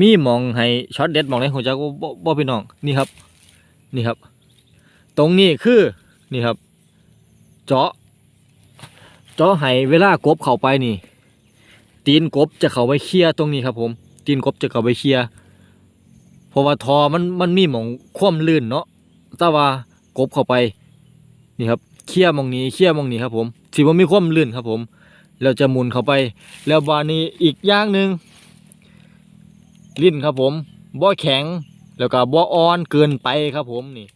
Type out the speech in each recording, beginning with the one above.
มีมองให้ช็อตเด็ดมองในหัวใจกบ่บ่พี่น้องนี่ครับ นี่ครับ ตรงนี้คือนี่ครับ เจาะ เจาะให้เวลากบเข้าไปนี่ ตีนกบจะเข้าไปเคลียตรงนี้ครับ ผม ตีนกบจะเข้าไปเคลียเพราะว่าทอมันมันมีมองคว่ำลื่นเนาะแต่ว่ากบเข้าไป นี่ครับเคลียมองนี้เคลียมองนี้ครับ ผมสิบ่มีความลื่นครับ ผมแล้วจะหมุนเข้าไป แล้วบานี้อีกอย่างหนึ่ง ลิ้นครับผมบ่แข็งแล้วก็บ่อ่อนเกินไปครับผมนี่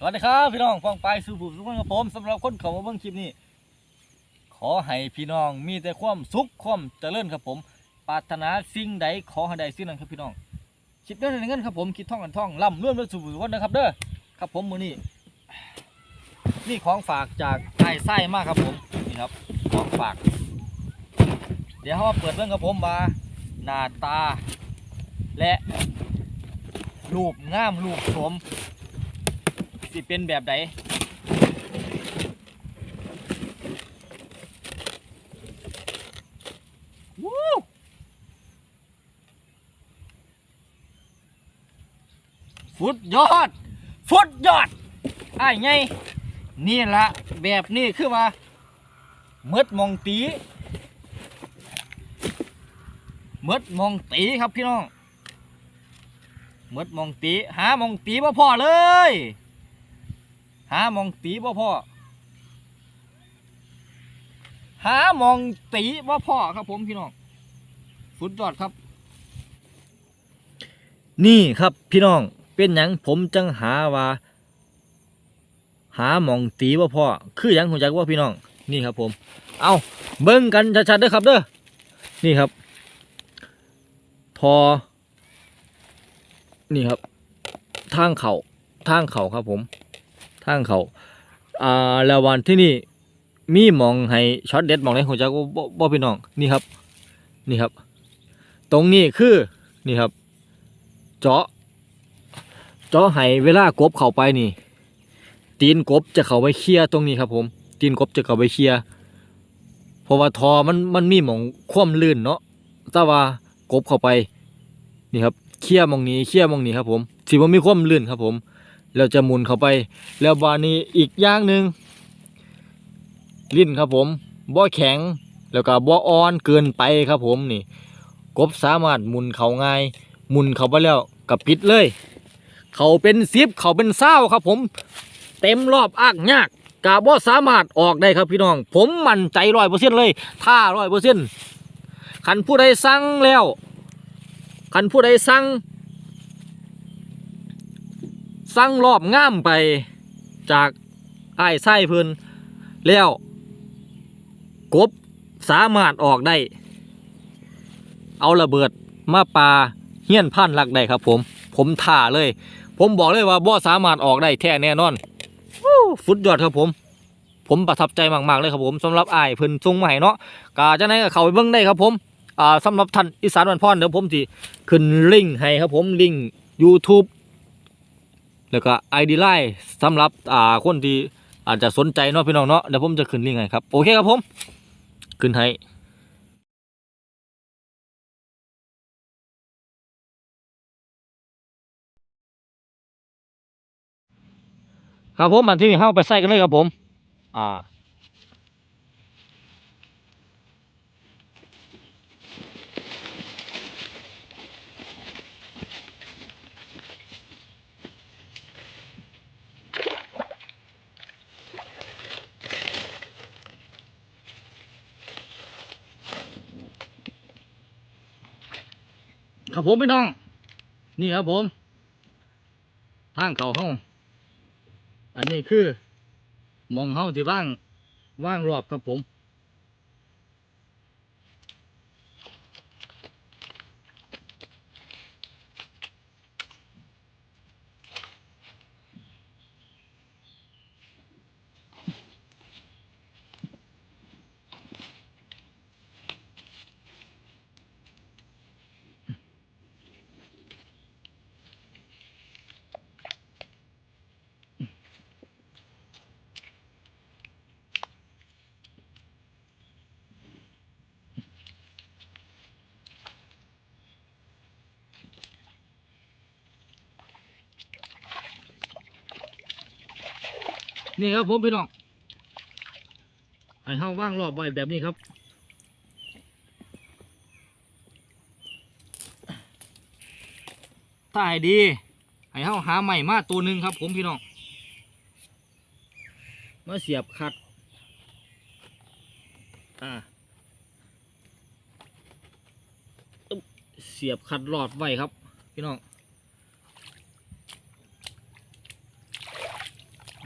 สวัสดีครับ พี่น้องฟังไปสู่ผู้สุขคนกับผมสำหรับคนเขามาเบิ่งคลิปนี้ ขอให้พี่น้องมีแต่ความสุขความเจริญครับผม ปรารถนาสิ่งใดขอให้ได้สิ่งนั้นครับพี่น้อง คิดเงินได้เงินครับผม คิดท่องกันท่องร่ำรวยด้วยสู่ผู้สุขคนนะครับเด้อ ครับผมมือนี้นี่ของฝากจากไอ้ไส้มากครับผม นี่ครับของฝาก เดี๋ยวเขาเปิดเรื่องครับผมว่าหน้าตา และรูปงามรูปสมสิเป็นแบบใดวู้ฟุ ดยอดฟุดยอดไอ้ไงนี่ละแบบนี้คือว่าเมดมองตีเมดมองตีครับพี่น้องเมดมองตีหามองตีมาพอเลย หามองตีบ่พ่อหามองตีบ่พ่อครับผมพี่น้องสุดยอดครับ นี่ครับพี่น้อง เป็นหยังผมจังหาว่า หาหมองตีบ่าพ่อคือหยังหัวจักว่าพี่น้องนี่ครับผม เอาเบิ่งกันชัดๆเด้อครับเด้อนี่ครับทอนี่ครับ ทางเขาทางเขาครับผม ทางเขาอ่าแล้ววันที่นี่มีหมองให้ช็อตเด็ดหมองในหัวใจกบ่บ่พี่น้องนี่ครับ นี่ครับ ตรงนี้คือนี่ครับ เจาะ จาะให้เวลากบเข้าไปนี่ ตีนกบจะเข้าไปเคลียร์ตรงนี้ครับ ผม ตีนกบจะเข้าไปเคลียร์เพราะว่าทอมันมันมีหมองคว่ำลื่นเนาะแต่ว่ากบเข้าไปนี่ครับเคลียร์หมองนี้เคลียร์หมองนี้ครับ ผมสิบ่มีความลื่นครับ ผมเราจะหมุนเข้าไป แล้วบานี้อีกอย่างหนึ่งลิ้นครับผมบ่แข็งแล้วก็บ่ออ่อนเกินไปครับผมนี่ กบสามารถหมุนเขาง่ายหมุนเขาไปแล้วกับปิดเลย เขาเป็นซิบเขาเป็นเศร้าครับ ผม เต็มรอบอักยากกาบ่สามารถออกได้ครับพี่น้อง ผมมั่นใจร้อยเปอร์เซ็นต์เลยท่าร้อยเปอร์เซ็นต์ขันผู้ใดสั่งแล้วขันผู้ใดสั่งสั่งรอบง่ามไปจากไอ้ไส้เพิ่นแล้วกบสามารถออกได้ เอาระเบิดมาปาเฮี้ยนพันหลักได้ครับผม ผมท่าเลย ผมบอกเลยว่าบ่สามารถออกได้แท้แน่นอนฟุตยอดครับผม ผมประทับใจมากๆเลยครับผมสำหรับไอ้ายเพิ่นทรงใหม่เนาะกาจะไหนก็เข้าไปเบิ่งได้ครับผมอ่าสำหรับท่านอีสานวันพรเดี๋ยวผมสิขึ้นลิงก์ให้ครับผมลิงก์ YouTube แล้วก็ ID Line สำหรับอ่าคนที่อาจจะสนใจเนาะพี่น้องเนาะเดี๋ยวผมจะขึ้นลิงก์ให้ครับโอเคครับผมขึ้นให้ ครับผมมาที่นี่เข้าไปใส่กันเลยครับผม อ่าครับผมพี่น้อง นี่ครับผม ทางเขาห้อง อันนี้คือมองเฮาที่ว่างว่างรอบครับผม นี่ครับผมพี่น้องให้เฮาว่างรอบไว้แบบนี้ครับถ้าให้ดีให้เฮาหาใหม่มาตัวหนึ่งครับ ผมพี่น้องมาเสียบขัดอ่าเสียบขัดหลอดไว้ครับ พี่น้อง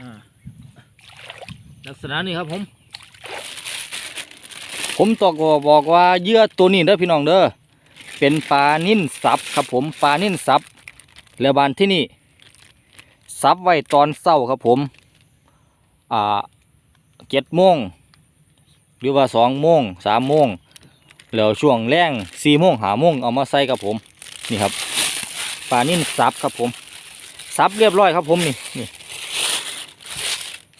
อ่า ลักษณะนี้ครับผม ผมตอกบอกว่าเยื่อตัวนี้เด้อพี่น้องเด้อเป็นปลานิ่นสับครับผมปลานิ่นสับแล้วบานที่นี่ซับไว้ตอนเศร้าครับผมอ่าเจ็ดโมงหรือว่าสองโมงสามโมงแล้วช่วงแรงสี่โมงหาโมงเอามาใส่ครับผมนี่ครับปลานิ่นซับครับผมซับเรียบร้อยครับผมนี่นี่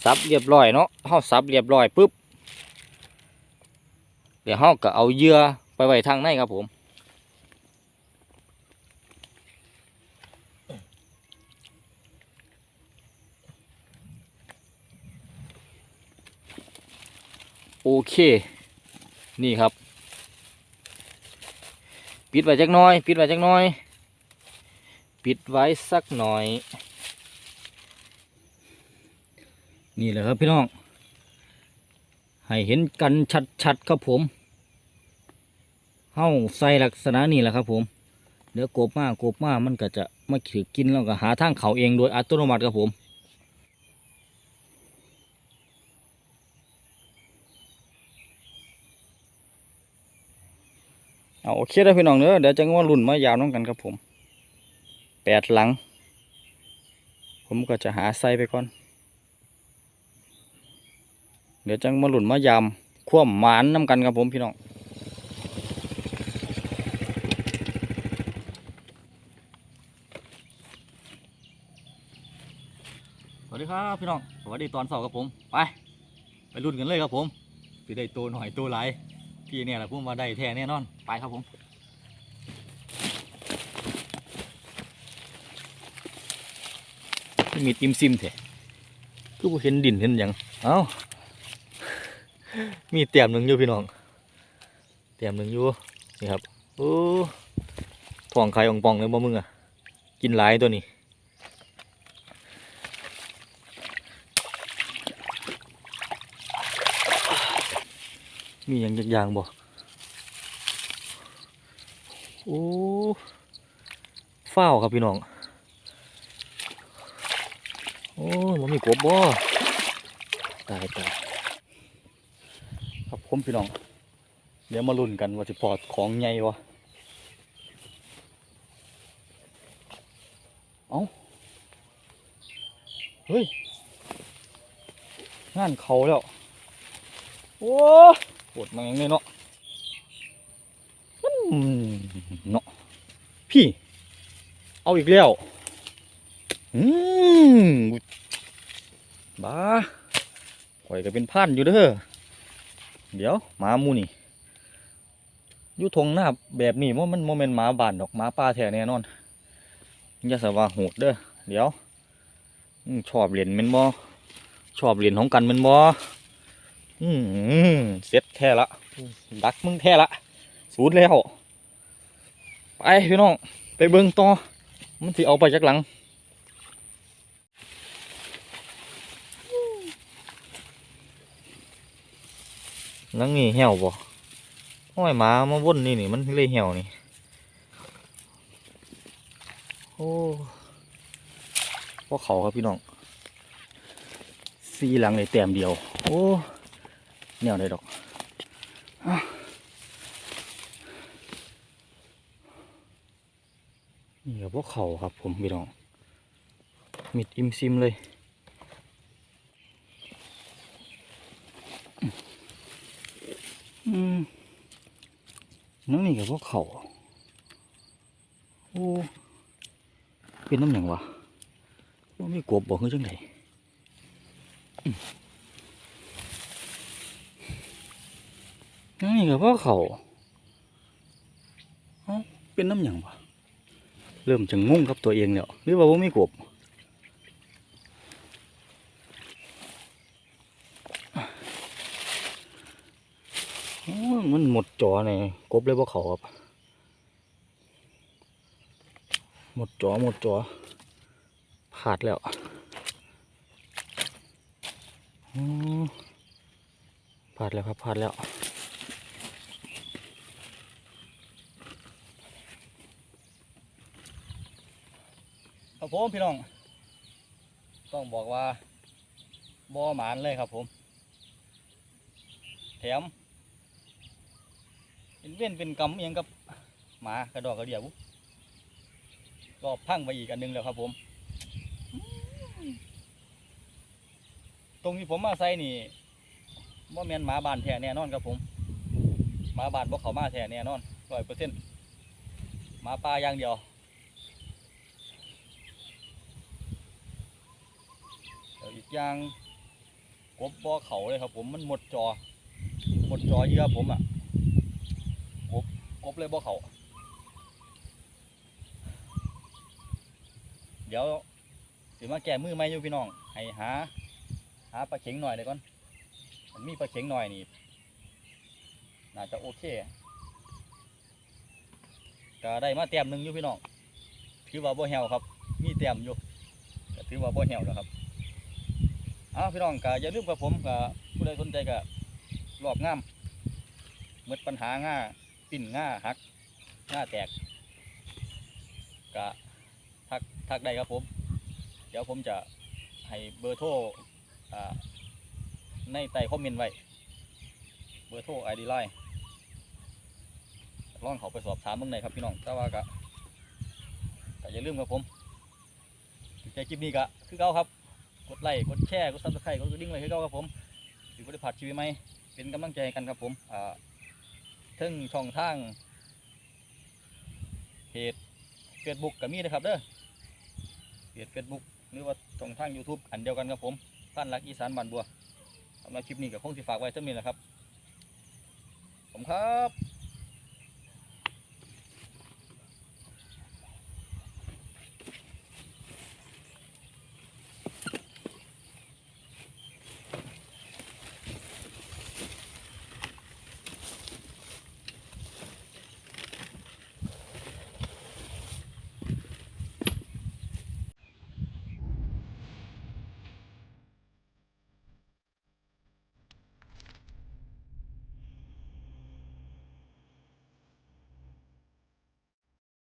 ซับเรียบร้อยเนาะเฮาซับเรียบร้อยปุ๊บเดี๋ยวเฮาก็เอาเหยื่อไปไว้ทางในครับผมโอเค นี่ครับ ปิดไว้จักน้อย ปิดไว้จักน้อย ปิดไว้สักหน่อย นี่แหละครับพี่น้อง ให้เห็นกันชัดๆครับผมเฮ้าใส่ลักษณะนี้แหละครับผม เดี๋ยวกบมากกบมามันก็จะมาถือกินแล้วก็หาทางเขาเองโดยอัตโนมัติครับผมเอาโอเคได้พี่น้องเด้อเดี๋ยวจะว่ารุ่นมายาวน้องกันครับผมแปดหลัง ผมก็จะหาไซไปก่อน เดี๋ยวจังมาหลุนมายามคว่ำหมานน้ำกันครับผมพี่น้องสวัสดีครับพี่น้องสวัสดีตอนเสาร์ครับผมไปไปรุ่นกันเลยครับผมสิได้ตัวหน่อยตัวหลายพี่เนี่ยแหละพุ่มมาได้แท้แน่นอนไปครับผมมีติมซิมเถอะคือเห็นดินเห็นหยังเอ้า มีเตียมหนึ่งอยู่พี่น้อง เตียมหนึ่งอยู่นี่ครับโอ้ท้องไข่องปองเลยบ่มึงอะ กินหลายตัวนี้มีอย่างยางบ่โอ้ฟ้าวครับพี่น้อง โอ้มันมีกบบ่ตายตาย ผมพี่น้อง เดี๋ยวมาลุ้นกันว่าจะปลอดของใหญ่วะเอาเฮ้ย งานเขาแล้ว โอ้ปวดมาอย่างนี้เนาะอืมเนาะพี่ เอาอีกแล้ว อืมบ้าข่อยก็เป็นพันอยู่เด้อ เดี๋ยวหมามูนี่อยู่ทงหน้าแบบนี้ว่ามันโมเมนต์หมาบ้านดอกหมาป่าแท้แน่นอนอย่าสว่าโหดเด้อเดี๋ยวชอบเหรียนแมันบ่ชอบเหรียนของกันแมันบ่อืมเสร็จแท้ละดักมึงแท้ละสูดแล้วไปพี่น้องไปเบิ่งต่อมันสิเอาไปจากหลัง นังนี่เหี่ยวบ่ห้อยหมามาวุ่นนี่นี่มันเลยเหี่ยวนี่โอ้พวกเขาครับพี่น้องสีหลังในแต้มเดียว โอ้แนวได้ดอกอนี่กับพวกเขาครับผมพี่น้องมิดอิมซิมเลย อืมน้องนี่กับพวกเขาโอ้เป็นน้ำหยังวะว่าไม่กบบอกคือจังไดอืมน้องนี่กับพวกเขาเอ้าเป็นน้ำหยังวะเริ่มจะงงกับตัวเองแล้วหรือว่าว่าไม่กบ โอ้ย มันหมดจอเนี่ยกบเลยบ่เขาครับ หมดจอหมดจอพลาดแล้วออพลาดแล้วครับพลาดแล้ว ครับผมพี่น้อง ต้องบอกว่าบอหมานเลยครับผม แถม เป็นเว้นเป็นกำอิหยังกับหมากระดอกกระเดียวบุก็พังไปอีกอันหนึงแล้วครับผม ตรงที่ผมมาใส่นี่บ่แมนหมาบานแท้แน่นอนครับผมหมาบานบ่เขามาแท้แน่นอนร้อยเปอร์เซ็นต์หมาป่าอย่างเดียวอีกอย่างกบบ่อเขาเลยครับผมมันหมดจอ หมดจอเยอะผมอะ กบเลยบ่เขาเดี๋ยวสิมาแก้มือไหมอยู่พี่น้อง ให้หา หาปลาเข็งหน่อยเดี๋ยก่อนมันมีปลาเข็งหน่อยนี่น่าจะโอเคก็ได้มาแต้มหนึ่งอยู่พี่น้องถือว่าบ่แหวครับ มีแต้มอยู่ถือว่าบ่แหวแล้วครับอ้าวพี่น้องก็อย่าลืมกับผมก็ผู้ใดสนใจก็รอบงามหมดปัญหาง่า ปิ่นง่าหักง่าแตกก็ทักทักได้ครับผม เดี๋ยวผมจะให้เบอร์โทรในใต้คอมเมนต์ไว้ เบอร์โทรไอดีไลน์ลองเขาไปสอบถามเมื่อไหร่ครับพี่น้องแต่ว่าก็ก็อย่าลืมครับผมใจคลิปนี้ก็คือเก่าครับ กดไลค์กดแชร์กดซับสไครต์กดกระดิ่งเลยให้เราครับผมสิบริพัดชีวิตไหมเป็นกำลังใจกันครับผมอ่า ถึงช่องทางเพจเฟซบุ๊กก็มีนะครับเด้อเพจเฟซบุ๊กหรือว่าช่องทาง YouTube อันเดียวกันครับผมท่านรักอีสานบ้านบัวสำหรับคลิปนี้ก็คงสิฝากไว้เท่านี้แหละครับผมครับ